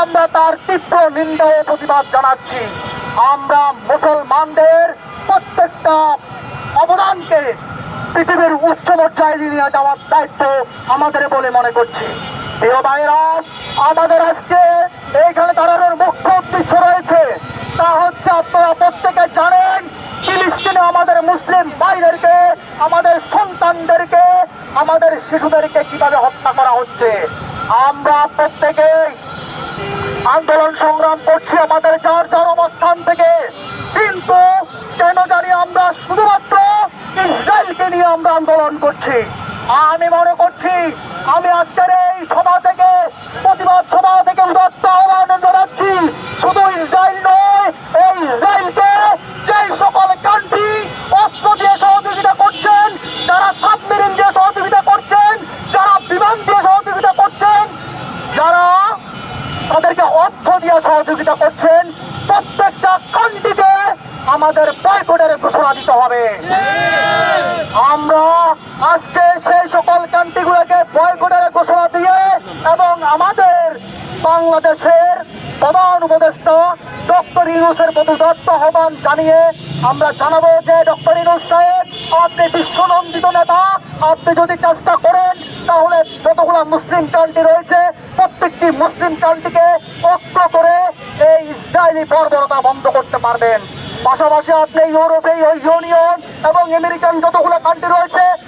আমরা তার তীব্র নিন্দা ও প্রতিবাদ জানাচ্ছি। আমরা মুসলমানদের প্রত্যেকটা অবদানকে পৃথিবীর উচ্চ পর্যায়ে নিয়ে যাওয়ার দায়িত্ব আমাদের বলে মনে করছি। প্রিয় ভাইরা আমাদের আজকে এইখানে দাঁড়ানোর মুখ্য উদ্দেশ্য রয়েছে। তা হচ্ছে আপনারা প্রত্যেকে জানেন, ফিলিস্তিনে আমাদের মুসলিম ভাইদেরকে, আমাদের সন্তানদেরকে, আমাদের শিশুদেরকে কীভাবে হত্যা করা হচ্ছে। আমরা প্রত্যেকে আন্দোলন সংগ্রাম করছি আমাদের যার যার অবস্থান থেকে। কিন্তু কেন জানি আমরা শুধুমাত্র ইসরায়েলকে নিয়ে আমরা আন্দোলন করছি। আমি মনে করছি আমি আজকের এই সভা থেকে অর্থ দিয়ে সহযোগিতা করছেন প্রত্যেকটা কান্ট্রিতে আমাদের বয়কটের ঘোষণা দিতে হবে। আমরা আজকে সেই সকল কান্ট্রিগুলোকে বয়কটের ঘোষণা দিয়ে এবং আমাদের বাংলাদেশের প্রধান উপদেষ্টা ডক্টর ইউনুসের প্রতি দত্ত আহ্বান জানিয়ে আমরা জানাব যে ডক্টর ইউনুস সাহেব, আপনি বিশ্বনন্দিত নেতা। আপনি যদি চেষ্টা করেন, তাহলে যতগুলো মুসলিম কান্ট্রি রয়েছে, প্রত্যেকটি মুসলিম কান্ট্রিকে ঐক্য করে এই ইসরায়েলি বর্বরতা বন্ধ করতে পারবেন। পাশাপাশি আপনি ইউরোপে, ইউনিয়ন এবং আমেরিকান যতগুলো কান্ট্রি রয়েছে